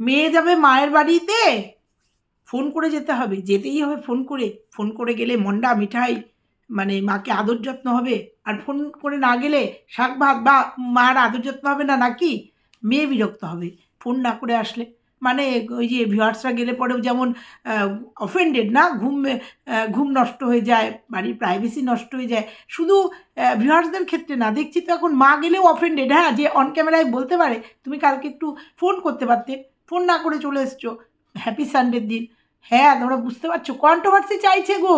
মেয়ে যাবে মায়ের বাড়িতে? ফোন করে যেতে হবে, যেতেই হবে ফোন করে। ফোন করে গেলে মন্ডা মিঠাই মানে মাকে আদর যত্ন হবে। আর ফোন করে না গেলে শাক ভাত বা মার আদর যত্ন হবে না, নাকি? মেয়ে বিরক্ত হবে, ফোন না করে আসলে। মানে ওই যে ভিউয়ার্সরা গেলে পরেও যেমন অফেন্ডেড না? ঘুম ঘুম নষ্ট হয়ে যায়, বাড়ির প্রাইভেসি নষ্ট হয়ে যায়। শুধু ভিউয়ার্সদের ক্ষেত্রে না, দেখছি তো এখন মা গেলেও অফেন্ডেড হ্যাঁ যে অন ক্যামেরায় বলতে পারে, তুমি কালকে একটু ফোন করতে পারতে। ফোন না করে চলে এসছো। হ্যাপি সানডের দিন। হ্যাঁ তোমরা বুঝতে পারছ কন্ট্রোভার্সি চাইছে গো।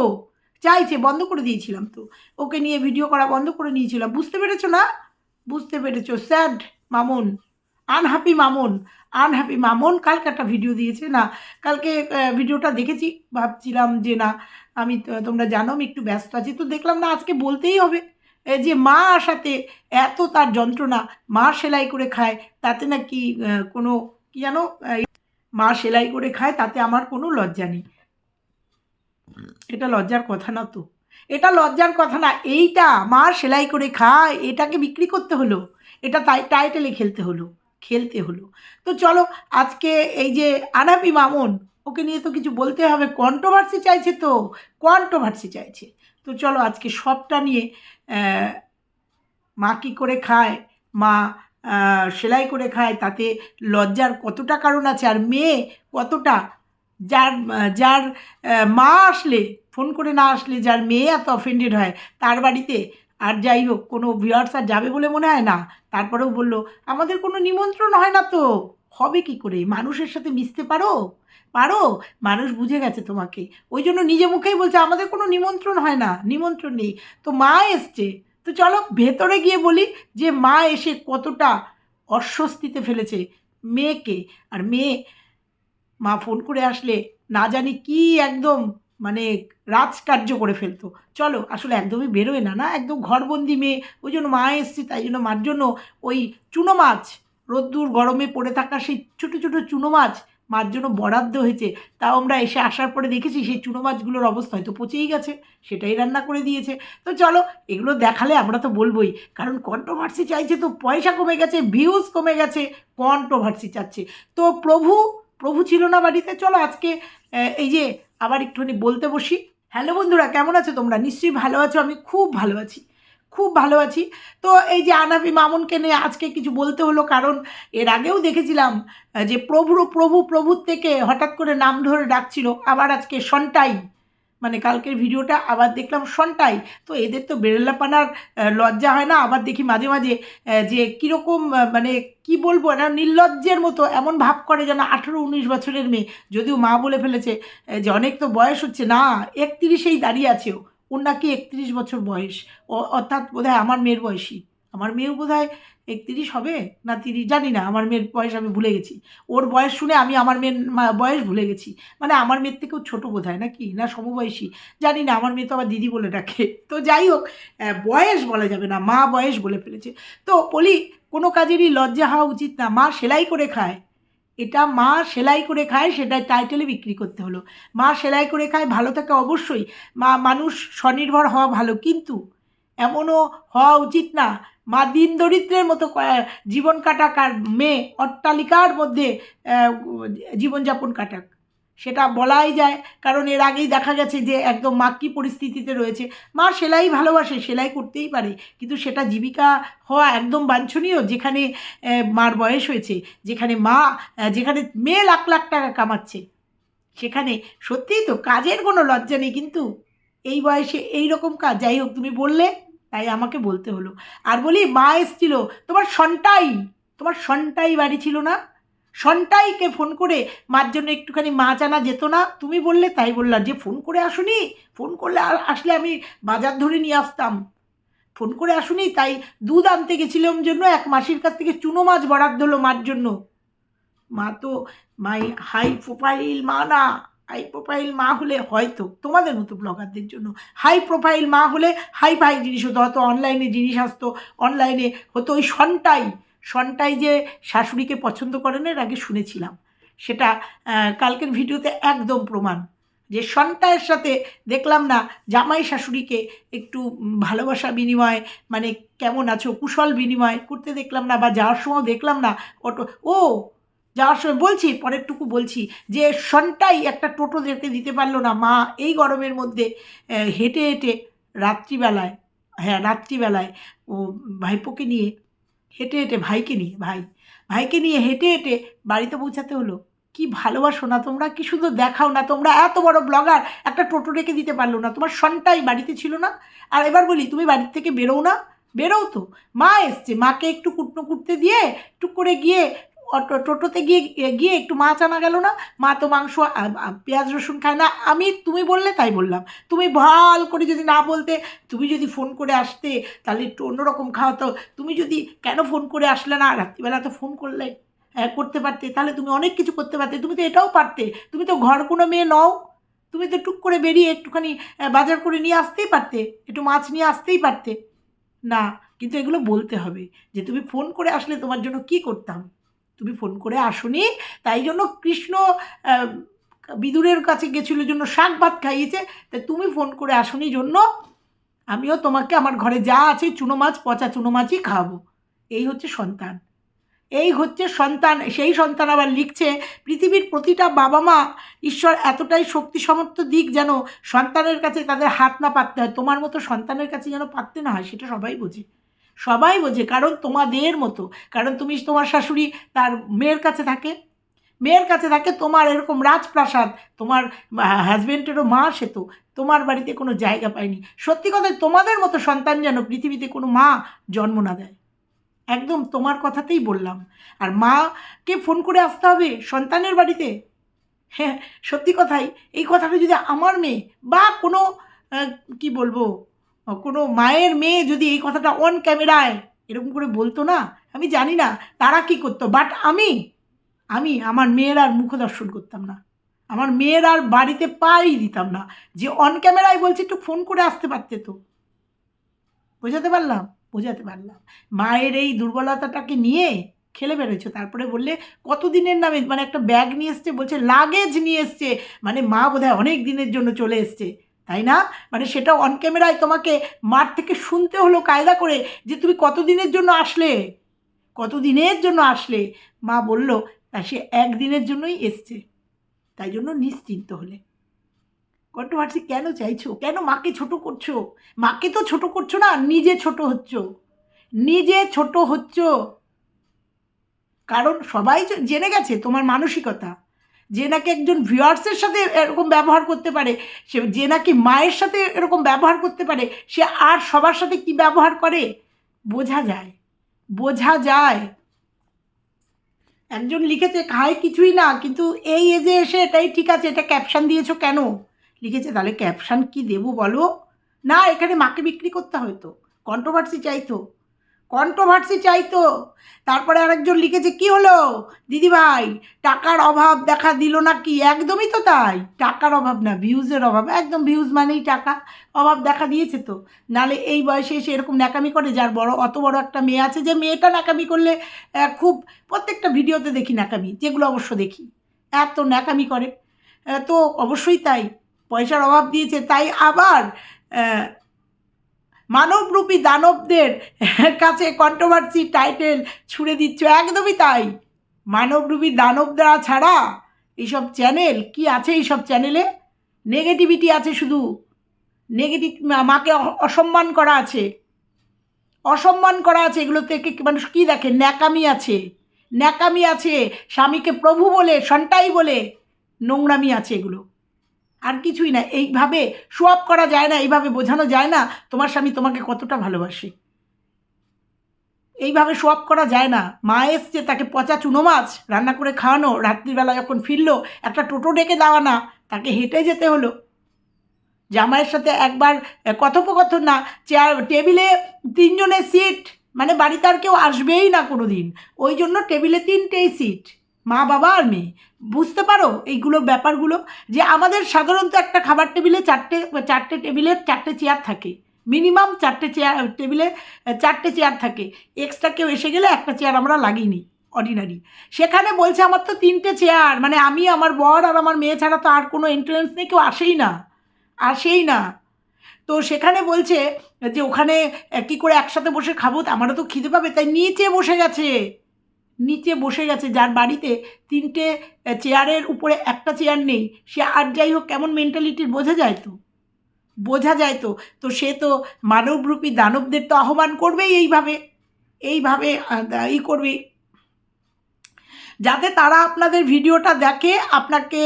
চাইছে, বন্ধ করে দিয়েছিলাম তো। ওকে নিয়ে ভিডিও করা বন্ধ করে নিয়েছিলাম। বুঝতে পেরেছ না? বুঝতে পেরেছ sad Mamun. Unhappy Mamun. Unhappy Mamun কালকে একটা ভিডিও দিয়েছে না? কালকে ভিডিওটা দেখেছি, ভাবছিলাম যে না, আমি তোমরা জানো, আমি একটু ব্যস্ত আছি। তো দেখলাম না, আজকে বলতেই হবে। যে মা আসাতে এত তার যন্ত্রণা, মা সেলাই করে খায়, তাতে নাকি কোনো কি জানো? মা সেলাই করে খায়, তাতে আমার কোনো লজ্জা নেই। এটা লজ্জার কথা না তো। এটা লজ্জার কথা না, এইটা মা সেলাই করে খায়, এটাকে বিক্রি করতে হলো। এটা তাই, টাইটেলে খেলতে হলো খেলতে হলো। তো চলো, আজকে এই যে আনাবি মামুন, ওকে নিয়ে তো কিছু বলতে হবে। কন্ট্রোভার্সি চাইছে তো কন্ট্রোভার্সি চাইছে। তো চলো, আজকে সবটা নিয়ে মা কী করে খায়? মা সেলাই করে খায়, তাতে লজ্জার কতটা কারণ আছে আর মেয়ে কতটা? যার যার মা আসলে, ফোন করে না আসলে যার মেয়ে এত অফেন্ডেড হয়, তার বাড়িতে আর যাই হোক, কোনো ভিউয়ার্স আর যাবে বলে মনে হয় না। তারপরেও বলল, আমাদের কোনো নিমন্ত্রণ হয় না তো। হবে কি করে? মানুষের সাথে মিশতে পারো? পারো? মানুষ বুঝে গেছে তোমাকে। ওই জন্য নিজে মুখেই বলছে, আমাদের কোনো নিমন্ত্রণ হয় না। নিমন্ত্রণ নেই। তো মা এসছে। তো চলো ভেতরে গিয়ে বলি যে মা এসে কতটা অস্বস্তিতে ফেলেছে মেয়েকে। আর মেয়ে, মা ফোন করে আসলে না জানি কি একদম মানে রাজকার্য করে ফেলতো। চলো আসলে একদমই বেরোয় না না একদম ঘরবন্দি মেয়ে। ওই জন্য মা এসছে, তাই জন্য মার জন্য ওই চুনো মাছ, রোদ্দুর গরমে পড়ে থাকা সেই ছোটো ছোটো চুনো মাছ মার জন্য বরাদ্দ হয়েছে, তাও আমরা এসে আসার পরে দেখেছি সেই চুনো মাছগুলোর অবস্থা হয়তো পচেই গেছে, সেটাই রান্না করে দিয়েছে। তো চলো, এগুলো দেখালে আমরা তো বলবোই, কারণ কন্ট্রোভার্সি চাইছে তো পয়সা কমে গেছে ভিউজ কমে গেছে কন্ট্রোভার্সি চাচ্ছে। তো প্রভু প্রভু ছিল না বাড়িতে, চলো আজকে এই যে আবার একটুখানি বলতে বসি। হ্যালো বন্ধুরা, কেমন আছো তোমরা? নিশ্চয়ই ভালো আছো, আমি খুব ভালো আছি। খুব ভালো আছি। তো এই যে আনাবি মামুনকে নিয়ে আজকে কিছু বলতে হলো, কারণ এর আগেও দেখেছিলাম যে প্রভুর, প্রভু, প্রভুর থেকে হঠাৎ করে নাম ধরে ডাকছিল। আবার আজকে সন্টাই মানে কালকের ভিডিওটা আবার দেখলাম সন্টাই। তো এদের তো বেরেলাপানার লজ্জা হয় না? আবার দেখি মাঝে মাঝে যে কীরকম মানে কি বলব না নির্লজ্জের মতো, এমন ভাব করে যেন আঠেরো, উনিশ বছরের মেয়ে। যদিও মা বলে ফেলেছে যে অনেক তো বয়স হচ্ছে। না, একত্রিশেই দাঁড়িয়ে আছে ও। ওর নাকি একত্রিশ বছর বয়স। অর্থাৎ বোধহয় আমার মেয়ের বয়সী। আমার মেয়েও বোধহয় একত্রিশ হবে না তিরিশ? জানি না, আমার মেয়ের বয়স আমি ভুলে গেছি। ওর বয়স শুনে আমি আমার মেয়ের বয়স ভুলে গেছি। মানে আমার মেয়ের থেকেও ছোটো বোধ হয় নাকি? না সমবয়সী? জানি না, আমার মেয়ে তো আবার দিদি বলে ডাকে। তো যাই হোক বয়স বলা যাবে না, মা বয়স বলে ফেলেছে। তো বলি, কোনো কাজেরই লজ্জা হওয়া উচিত না। মা সেলাই করে খায়। এটা মা সেলাই করে খায় সেটা টাইটেলে বিক্রি করতে হলো। মা সেলাই করে খায়, ভালো থাকে অবশ্যই। মা, মানুষ স্বনির্ভর হওয়া ভালো, কিন্তু এমনও হওয়া উচিত না। মা দিন দরিদ্রের মতো জীবন কাটাকার মেয়ে অট্টালিকার মধ্যে জীবনযাপন কাটাক। সেটা বলাই যায়। কারণ এর আগেই দেখা গেছে যে একদম মা কী পরিস্থিতিতে রয়েছে। মা সেলাই ভালোবাসে, সেলাই করতেই পারে। কিন্তু সেটা জীবিকা হওয়া একদম বাঞ্ছনীয়। যেখানে মার বয়স হয়েছে, যেখানে মা যেখানে মেয়ে লাখ লাখ টাকা কামাচ্ছে, সেখানে সত্যিই তো কাজের কোনো লজ্জা নেই। কিন্তু এই বয়সে এই রকম কাজ। যাই হোক, তুমি বললে, তাই আমাকে বলতে হলো। আর বলি, মা এসছিল, তোমার সন্টাই তোমার সন্টাই বাড়ি ছিল না? সন্টাইকে ফোন করে, মার জন্য একটুখানি মাছ আনা যেত না। তুমি বললে, তাই বললাম যে, ফোন করে আসুনি। ফোন করলে আসলে আমি বাজার ধরে নিয়ে আসতাম। ফোন করে আসুনি, তাই দুধ আনতে গেছিলাম জন্য, এক মাসির কাছ থেকে চুনো মাছ বরাদ্দ হলো মার জন্য। মা তো, মাই, হাই প্রোফাইল মা না, হাই প্রোফাইল মা হলে হয়তো, তোমাদের মতো ব্লগারদের জন্য হাই প্রোফাইল মা হলে হাই ফাই জিনিস হতো, হয়তো অনলাইনে জিনিস আসতো, অনলাইনে হতো ওই সনটাই। সনটাই যে শাশুড়িকে পছন্দ করে না, এর আগে শুনেছিলাম। সেটা কালকের ভিডিওতে একদম প্রমাণ। যে সন্তায়ের সাথে দেখলাম না, জামাই শাশুড়িকে একটু ভালোবাসা বিনিময় মানে কেমন আছো, কুশল বিনিময় করতে দেখলাম না বা যাওয়ার সময় দেখলাম না, অটো, ও, যাওয়ার সময় বলছি, পরেরটুকু বলছি যে সন্টাই একটা টোটো দেখতে দিতে পারল না। মা এই গরমের মধ্যে হেঁটে হেঁটে রাত্রিবেলায় হ্যাঁ রাত্রিবেলায় ও ভাইপোকে নিয়ে হেঁটে হেঁটে ভাইকে নিয়ে, ভাই, ভাইকে নিয়ে হেঁটে হেঁটে বাড়িতে পৌঁছাতে হলো। কি ভালোবাসো না তোমরা, কি শুধু দেখাও না তোমরা, এত বড় ব্লগার একটা টোটো রেখে দিতে পারল না। তোমার সনটাই বাড়িতে ছিল না। আর এবার বলি, তুমি বাড়ির থেকে বেরোও না। বেরোও তো। মা এসছে, মাকে একটু কুটনো কুটতে দিয়ে টুক করে গিয়ে অটো টোটোতে গিয়ে গিয়ে একটু মাছ আনা গেল না? মা তো মাংস পেঁয়াজ রসুন খায় না। আমি তুমি বললে তাই বললাম। তুমি ভালো করে যদি না বলতে তুমি যদি ফোন করে আসতে তাহলে একটু অন্যরকম খাওয়াতো। তুমি যদি কেন ফোন করে আসলে না? রাত্রিবেলা তো ফোন করলে হ্যাঁ, করতে পারতে। তাহলে তুমি অনেক কিছু করতে পারতে। তুমি তো এটাও পারতে। তুমি তো ঘর কোনো মেয়ে নও। তুমি তো টুক করে বেরিয়ে একটুখানি বাজার করে নিয়ে আসতেই পারতে। একটু মাছ নিয়ে আসতেই পারতে। না কিন্তু এগুলো বলতে হবে যে তুমি ফোন করে আসলে তোমার জন্য কি করতাম? তুমি ফোন করে আসনি। তাই জন্য কৃষ্ণ বিদুরের কাছে গেছিল জন্য শাক ভাত খাইয়েছে। তাই তুমি ফোন করে আসনি জন্য আমিও তোমাকে আমার ঘরে যা আছে চুনো মাছ, পচা চুনো মাছই খাওয়াবো এই হচ্ছে সন্তান। এই হচ্ছে সন্তান। সেই সন্তান আবার লিখছে, পৃথিবীর প্রতিটা বাবা মা ঈশ্বর এতটাই শক্তি সমর্থ দিক যেন সন্তানের কাছে তাদের হাত না পাততে হয়। তোমার মতো সন্তানের কাছে যেন পাততে না হয়, সেটা সবাই বোঝে। সবাই বোঝে, কারণ তোমাদের মতো। কারণ তুমি তোমার শাশুড়ি তার মেয়ের কাছে থাকে। মেয়ের কাছে থাকে, তোমার এরকম রাজপ্রাসাদ, তোমার হাজব্যান্ডেরও মা সে তো, তোমার বাড়িতে কোনো জায়গা পায়নি। সত্যি কথা, তোমাদের মতো সন্তান যেন পৃথিবীতে কোনো মা জন্ম না দেয়। একদম তোমার কথাতেই বললাম। আর মাকে ফোন করে আসতে হবে সন্তানের বাড়িতে। হ্যাঁ সত্যি কথাই, এই কথাটা যদি আমার মেয়ে বা কোনো কি বলব কোনো মায়ের মেয়ে যদি এই কথাটা অন ক্যামেরায় এরকম করে বলতো না, আমি জানি না তারা কি করতো বাট আমি আমি আমার মেয়ের আর মুখ দর্শন করতাম না। আমার মেয়ের আর বাড়িতে পাই দিতাম না। যে অন ক্যামেরায় বলছে, একটু ফোন করে আসতে পারতে তো। বোঝাতে পারলাম? বোঝাতে পারলাম। মায়ের এই দুর্বলতাটাকে নিয়ে খেলে বেরোচ্ছে তারপরে বললে, কতদিনের নামে? মানে একটা ব্যাগ নিয়ে এসছে, বলছে, লাগেজ নিয়ে এসছে। মানে মা বোধহয় অনেক দিনের জন্য চলে এসছে। তাই না? মানে সেটা অন ক্যামেরায় তোমাকে মাঠ থেকে শুনতে হলো কায়দা করে যে তুমি কতদিনের জন্য আসলে? কতদিনের জন্য আসলে? মা বলল, তা সে একদিনের জন্যই এসছে। তাই জন্য নিশ্চিন্ত হলে। কন্ট্রোভার্সি কেন চাইছো? কেন মাকে ছোট করছ? মাকে তো ছোট করছ না, নিজে ছোট হচ্ছ। নিজে ছোট হচ্ছ। কারণ সবাই জেনে গেছে তোমার মানসিকতা। যে নাকি একজন ভিউয়ার্সের সাথে এরকম ব্যবহার করতে পারে, সে যে নাকি মায়ের সাথে এরকম ব্যবহার করতে পারে, সে আর সবার সাথে কি ব্যবহার করে? বোঝা যায় বোঝা যায়। একজন লিখেছে খায় কিছুই না, কিন্তু এই এজে এসে এটাই ঠিক আছে, এটা ক্যাপশন দিয়েছ কেন? লিখেছে, তাহলে ক্যাপশন কি দেবো বলো? না, এখানে মাকে বিক্রি করতে হয় তো কন্ট্রোভার্সি চাইতো কন্ট্রোভার্সি চাইতো তারপরে আরেকজন লিখেছে, কি হলো? দিদিভাই, টাকার অভাব দেখা দিল না কি? একদমই তো তাই। টাকার অভাব না, ভিউজের অভাব। একদম ভিউজ মানেই টাকা। অভাব দেখা দিয়েছে তো। নালে এই বয়সে এসে এরকম ন্যাকামি করে, যার বড়, অত বড় একটা মেয়ে আছে যে মেয়েটা ন্যাকামি করলে খুব প্রত্যেকটা ভিডিওতে দেখি ন্যাকামি, যেগুলো অবশ্য দেখি। এত ন্যাকামি করে। তো অবশ্যই তাই। পয়সার অভাব দিয়েছে, তাই আবার মানবরূপী দানবদের কাছে কন্ট্রোভার্সি টাইটেল ছুড়ে দিচ্ছ, একদমই তাই। মানবরূপী দানবরা ছাড়া এইসব চ্যানেল কি আছে এইসব চ্যানেলে নেগেটিভিটি আছে শুধু। নেগেটিভ মাকে অসম্মান করা আছে। অসম্মান করা আছে এগুলো থেকে মানুষ কী দেখে? ন্যাকামি আছে। ন্যাকামি আছে, স্বামীকে প্রভু বলে সন্টাই বলে নোংরামি আছে এগুলো। আর কিছুই না, এইভাবে সোয়াপ করা যায় না, এইভাবে বোঝানো যায় না, তোমার স্বামী তোমাকে কতটা ভালোবাসে। এইভাবে সোয়াপ করা যায় না। মা এসছে, তাকে পচা চুনো মাছ, রান্না করে খাওয়ানো রাত্রিবেলা যখন ফিরলো, একটা টোটো ডেকে দেওয়া না তাকে হেঁটে যেতে হলো। জামাইয়ের সাথে একবার কথোপকথন না চেয়ার টেবিলে তিনজনের সিট মানে বাড়িতে আর কেউ আসবেই না কোনো দিন। ওই জন্য টেবিলে তিনটেই সিট মা বাবা আর মেয়ে। বুঝতে পারো এইগুলো ব্যাপারগুলো যে আমাদের সাধারণত একটা খাবার টেবিলে চারটে চারটে টেবিলে চারটে চেয়ার থাকে। মিনিমাম চারটে চেয়ার, টেবিলে চারটে চেয়ার থাকে। এক্সট্রা কেউ এসে গেলে একটা চেয়ার আমরা লাগিনি অর্ডিনারি সেখানে বলছে আমার তো তিনটে চেয়ার মানে আমি, আমার বর আর আমার মেয়ে ছাড়া তো আর কোনো এন্ট্রেন্স নেই, কেউ আসেই না আসেই না। তো সেখানে বলছে যে ওখানে কি করে একসাথে বসে খাব, আমারও তো খিদে পাবে, তাই নিচে বসে গেছে। নিচে বসে গেছে, যার বাড়িতে তিনটে চেয়ারের উপরে একটা চেয়ার নেই। সে আর যাই হোক, কেমন মেন্টালিটির বোঝা যায় তো? বোঝা যায় তো? তো সে তো মানবরূপী দানবদের তো আহ্বান করবেই এইভাবে এইভাবে ই করবে। যাতে তারা আপনাদের ভিডিওটা দেখে আপনাকে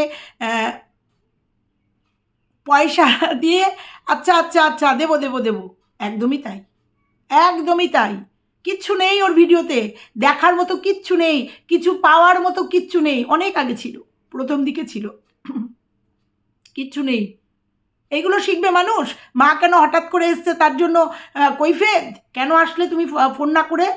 পয়সা দিয়ে আচ্ছা আচ্ছা আচ্ছা দেবো দেবো দেবো। একদমই তাই। একদমই তাই। কিচ্ছু নেই ওর ভিডিওতে। দেখার মতো কিচ্ছু নেই, কিছু পাওয়ার মতো কিচ্ছু নেই। অনেক আগে ছিল, প্রথম দিকে ছিল। কিচ্ছু নেই। এইগুলো শিখবে মানুষ। মা কেন হঠাৎ করে এসছে তার জন্য কৈফেদ কেন আসলে তুমি ফোন না করে?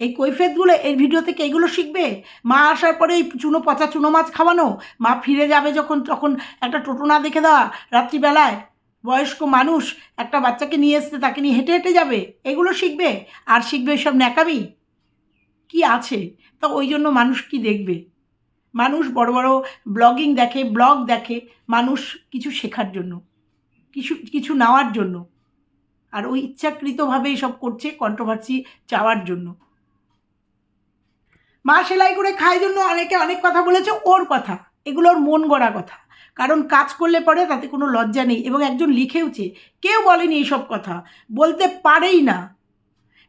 এই কৈফেদগুলো এই ভিডিও থেকে এইগুলো শিখবে? মা আসার পরে এই চুনো পচা চুনো মাছ খাওয়ানো? মা ফিরে যাবে যখন, তখন একটা টোটো না দেখে দেওয়া রাত্রিবেলায়? বয়স্ক মানুষ একটা বাচ্চাকে নিয়ে এসছে, তাকে নিয়ে হেঁটে হেঁটে যাবে, এগুলো শিখবে? আর শিখবে সব ন্যাকামি? কি আছে? তা ওই জন্য মানুষ কি দেখবে? মানুষ বড় বড় ব্লগিং দেখে, ব্লগ দেখে মানুষ কিছু শেখার জন্য, কিছু কিছু নেওয়ার জন্য, আর ওই ইচ্ছাকৃতভাবে সব করছে কন্ট্রোভার্সি চাওয়ার জন্য। মা সেলাই করে খায় জন্য অনেকে অনেক কথা বলেছে, ওর কথা এগুলো ওর মন গড়া কথা। কারণ কাজ করলে পরে তাতে কোনো লজ্জা নেই এবং একজন লিখেওছে, কেউ বলেনি এইসব কথা। বলতে পারেই না।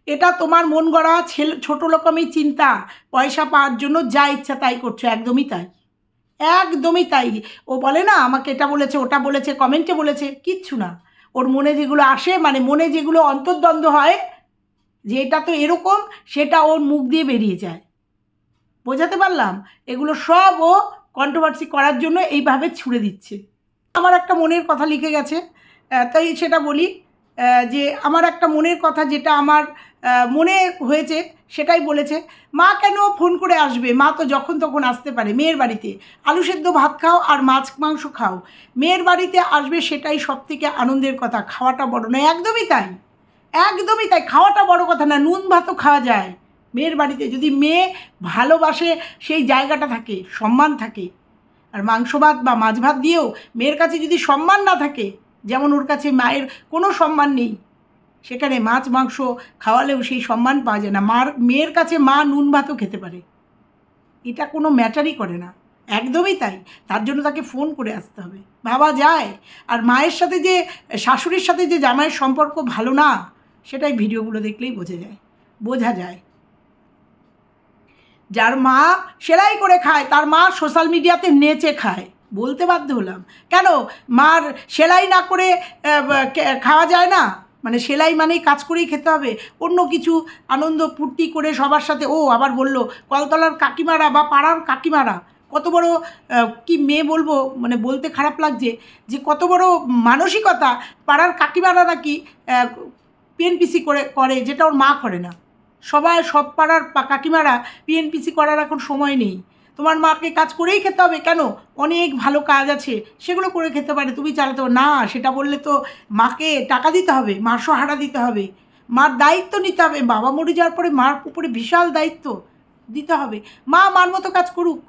এটা তোমার মন গড়া ছেলে, ছোটো রকমই চিন্তা। পয়সা পাওয়ার জন্য যা ইচ্ছা তাই করছ, একদমই তাই। একদমই তাই। ও বলে না, আমাকে এটা বলেছে, ওটা বলেছে, কমেন্টে বলেছে, কিচ্ছু না। ওর মনে যেগুলো আসে মানে মনে যেগুলো অন্তর্দ্বন্দ্ব হয় যে এটা তো এরকম, সেটা ওর মুখ দিয়ে বেরিয়ে যায়। বোঝাতে পারলাম? এগুলো সব ও কন্ট্রোভার্সি করার জন্য এইভাবে ছুড়ে দিচ্ছে। আমার একটা মনের কথা লিখে গেছে তাই সেটা বলি যে আমার একটা মনের কথা যেটা আমার মনে হয়েছে সেটাই বলেছে, মা কেন ফোন করে আসবে? মা তো যখন তখন আসতে পারে, মেয়ের বাড়িতে। আলু সেদ্ধ ভাত খাও আর মাছ মাংস খাও। মেয়ের বাড়িতে আসবে সেটাই সব থেকে আনন্দের কথা। খাওয়াটা বড় নয়, একদমই তাই। একদমই তাই, খাওয়াটা বড় কথা না, নুন ভাতও খাওয়া যায়। মেয়ের বাড়িতে যদি মেয়ে ভালোবাসে, সেই জায়গাটা থাকে, সম্মান থাকে। আর মাংস ভাত বা মাছ ভাত দিয়েও মেয়ের কাছে যদি সম্মান না থাকে, যেমন ওর কাছে মায়ের কোনো সম্মান নেই, সেখানে মাছ, মাংস খাওয়ালেও সেই সম্মান পাওয়া যায় না। মার, মেয়ের কাছে মা নুন ভাতও খেতে পারে। এটা কোনো ম্যাটারই করে না। একদমই তাই। তার জন্য তাকে ফোন করে আসতে হবে। ভাবা যায়। আর মায়ের সাথে যে, শাশুড়ির সাথে যে জামাইয়ের সম্পর্ক ভালো না, সেটাই ভিডিওগুলো দেখলেই বোঝা যায়। বোঝা যায়। যার মা সেলাই করে খায়, তার মা সোশ্যাল মিডিয়াতে নেচে খায়। বলতে বাধ্য হলাম। কেন? মার সেলাই না করে খাওয়া যায় না? মানে সেলাই মানেই কাজ করেই খেতে হবে। অন্য কিছু আনন্দ ফুর্তি করে সবার সাথে, ও আবার বলল, কলতলার কাকিমারা বা পাড়ার কাকিমারা, কত বড় কি মেয়ে বলব? মানে বলতে খারাপ লাগছে যে, কত বড় মানসিকতা পাড়ার কাকিমারা নাকি পিএনপিসি করে করে, যেটা ওর মা করে না। সবাই, সব পাড়ার কাকিমারা পিএনপিসি করার এখন সময় নেই। তোমার মাকে কাজ করেই খেতে হবে কেন? অনেক ভালো কাজ আছে, সেগুলো করে খেতে পারে, তুমি চালাতে না, সেটা বললে তো মাকে টাকা দিতে হবে মাসহারা দিতে হবে। মার দায়িত্ব নিতে হবে, বাবা মরে যাওয়ার পরে মার উপরে বিশাল দায়িত্ব দিতে হবে। মা মার মতো কাজ করুক,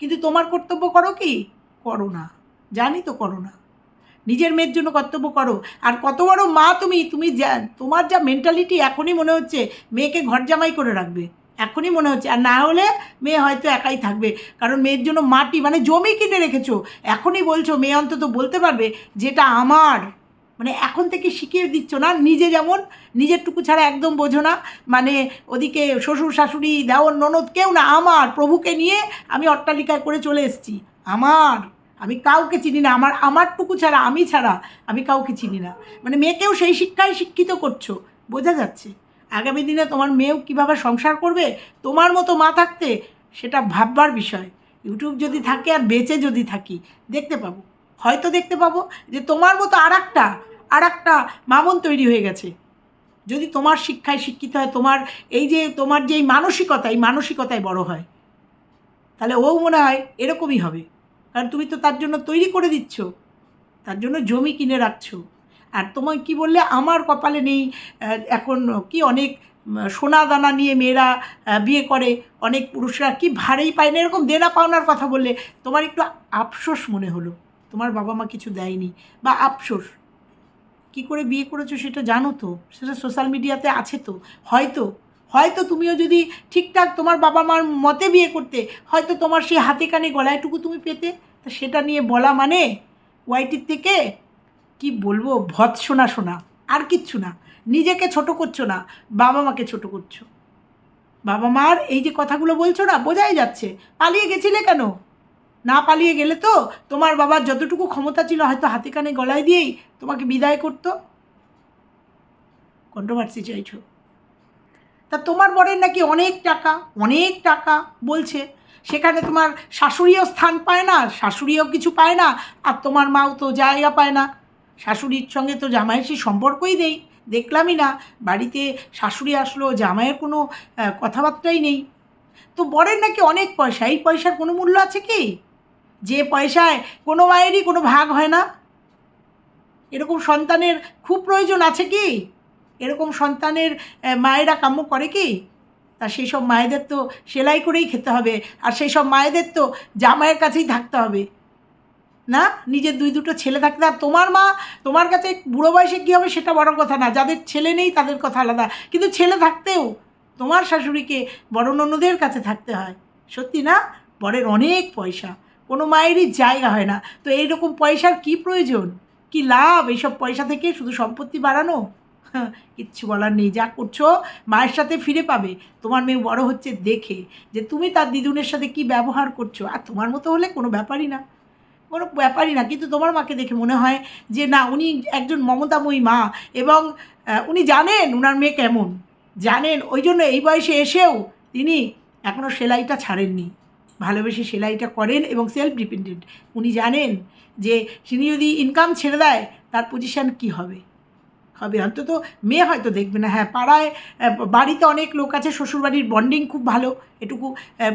কিন্তু তোমার কর্তব্য করো কি? করো না। জানি তো করো না। নিজের মেয়ের জন্য কর্তব্য করো। আর কত বড় মা তুমি তুমি যা, তোমার যা মেন্টালিটি এখনই মনে হচ্ছে মেয়েকে ঘর জামাই করে রাখবে। এখনই মনে হচ্ছে। আর না হলে মেয়ে হয়তো একাই থাকবে। কারণ মেয়ের জন্য মাটি মানে জমি কিনে রেখেছো। এখনই বলছো, মেয়ে অন্তত বলতে পারবে যেটা আমার। মানে এখন থেকে শিখিয়ে দিচ্ছ না, নিজে যেমন নিজের টুকু ছাড়া একদম বোঝো না। মানে ওদিকে শ্বশুর শাশুড়ি দেওর ননদ, কেউ না, আমার প্রভুকে নিয়ে আমি অট্টালিকায় করে চলে এসেছি। আমার। আমি কাউকে চিনি না, আমার, আমারটুকু ছাড়া, আমি ছাড়া আমি কাউকে চিনি না। মানে মেয়েকেও সেই শিক্ষায় শিক্ষিত করছ, বোঝা যাচ্ছে। আগামী দিনে তোমার মেয়েও কীভাবে সংসার করবে, তোমার মতো মা থাকতে সেটা ভাববার বিষয়। ইউটিউব যদি থাকে আর বেঁচে যদি থাকি, দেখতে পাবো। হয়তো দেখতে পাবো যে তোমার মতো আর একটা আর একটা মামন তৈরি হয়ে গেছে। যদি তোমার শিক্ষায় শিক্ষিত হয়, তোমার এই যে, তোমার যে মানসিকতা, এই মানসিকতায় বড় হয়, তাহলে ও মনে হয় এরকমই হবে। কারণ তুমি তো তার জন্য তৈরি করে দিচ্ছ। তার জন্য জমি কিনে রাখছো। আর তোমায় কি বললে? আমার কপালে নেই এখন কি অনেক সোনা দানা নিয়ে মেয়েরা বিয়ে করে, অনেক পুরুষরা কি ভারেই পায় না? এরকম দেনা পাওনার কথা বললে তোমার একটু আফসোস মনে হলো। তোমার বাবা মা কিছু দেয়নি বা আফসোস। কি করে বিয়ে করেছ সেটা জানো তো? সেটা সোশ্যাল মিডিয়াতে আছে তো। হয়তো হয়তো তুমিও যদি ঠিকঠাক তোমার বাবা মার মতে বিয়ে করতে, হয়তো তোমার সেই হাতে কানে গলায়টুকু তুমি পেতে। তা সেটা নিয়ে বলা মানে ওয়াইটির থেকে কি বলব ভৎ শোনা শোনা আর কিচ্ছু না। নিজেকে ছোট করছ না বাবা মাকে ছোট করছ। বাবা মার এই যে কথাগুলো বলছো না, বোঝাই যাচ্ছে। পালিয়ে গেছিলে কেন? না পালিয়ে গেলে তো তোমার বাবার যতটুকু ক্ষমতা ছিল হয়তো হাতে কানে গলায় দিয়েই তোমাকে বিদায় করতো। কন্ট্রোভার্সি চাইছো? তা তোমার বরের নাকি অনেক টাকা অনেক টাকা বলছে। সেখানে তোমার শাশুড়িও স্থান পায় না, শাশুড়িও কিছু পায় না, আর তোমার মাও তো জায়গা পায় না। শাশুড়ির সঙ্গে তো জামাইয়ের সেই সম্পর্কই নেই, দেখলামই না। বাড়িতে শাশুড়ি আসলো, জামাইয়ের কোনো কথাবার্তাই নেই। তো বরের নাকি অনেক পয়সা, এই পয়সার কোনো মূল্য আছে কি? যে পয়সায় কোনো মায়েরই কোনো ভাগ হয় না? এরকম সন্তানের খুব প্রয়োজন আছে কি? এরকম সন্তানের মায়েরা কাম্য করে কি? তা সেই সব মায়েদের তো সেলাই করেই খেতে হবে। আর সেই সব মায়েদের তো জামাইয়ের কাছেই থাকতে হবে। না? নিজের দুই দুটো ছেলে থাকতে আর তোমার মা, তোমার কাছে বুড়ো বয়সে কী হবে সেটা বড় কথা না। যাদের ছেলে নেই তাদের কথা আলাদা। কিন্তু ছেলে থাকতেও তোমার শাশুড়িকে বড় ননদের কাছে থাকতে হয়। সত্যি না? বরের অনেক পয়সা। কোনো মায়েরই জায়গা হয় না। তো এইরকম পয়সার কি প্রয়োজন? কি লাভ এইসব পয়সা থেকে শুধু সম্পত্তি বাড়ানো? কিচ্ছু বলার নেই। যা করছ, মায়ের সাথে ফিরে পাবে। তোমার মেয়ে বড় হচ্ছে দেখে যে তুমি তার দিদুনের সাথে কি ব্যবহার করছ। আর তোমার মতো হলে কোনো ব্যাপারই না। কোনো ব্যাপারই না। কিন্তু তোমার মাকে দেখে মনে হয় যে, না, উনি একজন মমতাময়ী মা এবং উনি জানেন উনার মেয়ে কেমন। জানেন। ওই জন্য এই বয়সে এসেও তিনি এখনও সেলাইটা ছাড়েননি। ভালোবেসে সেলাইটা করেন এবং সেলফ ডিপেন্ডেন্ট উনি জানেন যে, তিনি যদি ইনকাম ছেড়ে দেয়, তার পজিশান কি হবে? হবে অন্তত মেয়ে হয়তো দেখবে না। হ্যাঁ পাড়ায় বাড়িতে অনেক লোক আছে, শ্বশুরবাড়ির বন্ডিং খুব ভালো, এটুকু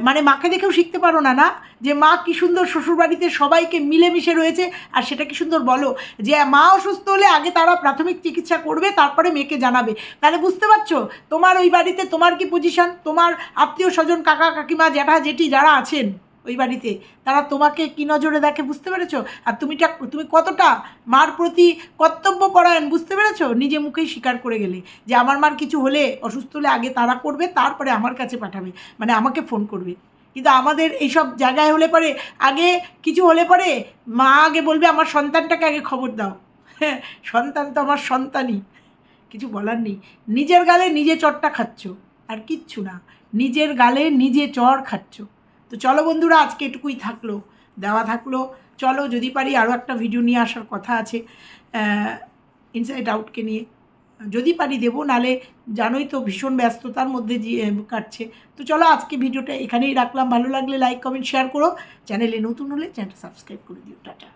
মানে মাকে দেখেও শিখতে পারো না না? যে মা কি সুন্দর শ্বশুরবাড়িতে সবাইকে মিলেমিশে রয়েছে, আর সেটা কি সুন্দর বলো? যে মা অসুস্থ হলে আগে তারা প্রাথমিক চিকিৎসা করবে, তারপরে মেয়েকে জানাবে। তাহলে বুঝতে পারছ? তোমার ওই বাড়িতে তোমার কি পজিশন তোমার আত্মীয় স্বজন কাকা কাকিমা জ্যাঠা জেঠি যারা আছেন ওই বাড়িতে। তারা তোমাকে কি নজরে দেখে বুঝতে পেরেছ? আর তুমিটা তুমি কতটা মার প্রতি কর্তব্য পরায়ণ বুঝতে পেরেছ? নিজে মুখেই স্বীকার করে গেলে। যে আমার মার কিছু হলে, অসুস্থ হলে আগে তারা করবে, তারপরে আমার কাছে পাঠাবে। মানে আমাকে ফোন করবে। কিন্তু আমাদের এইসব জায়গায় হলে পরে, আগে কিছু হলে পরে, মা আগে বলবে, আমার সন্তানটাকে আগে খবর দাও। হ্যাঁ সন্তান তো আমার সন্তানই। কিছু বলার নেই। নিজের গালে নিজে চরটা খাচ্ছ। আর কিচ্ছু না। নিজের গালে নিজে চর খাচ্ছ। তো চলো বন্ধুরা, আজকে এটুকুই থাকল, দেওয়া থাকল। চলো, যদি পারি আরও একটা ভিডিও নিয়ে আসার কথা আছে ইনসাইড আউটকে নিয়ে। যদি পারি দেবো, নালে জানোই তো ভীষণ ব্যস্ততার মধ্যে কাটছে। তো চলো, আজকে ভিডিওটা এখানেই রাখলাম। ভালো লাগলে লাইক কমেন্ট শেয়ার করো। চ্যানেলে নতুন হলে চ্যানেলটা সাবস্ক্রাইব করে দিও। টাটা।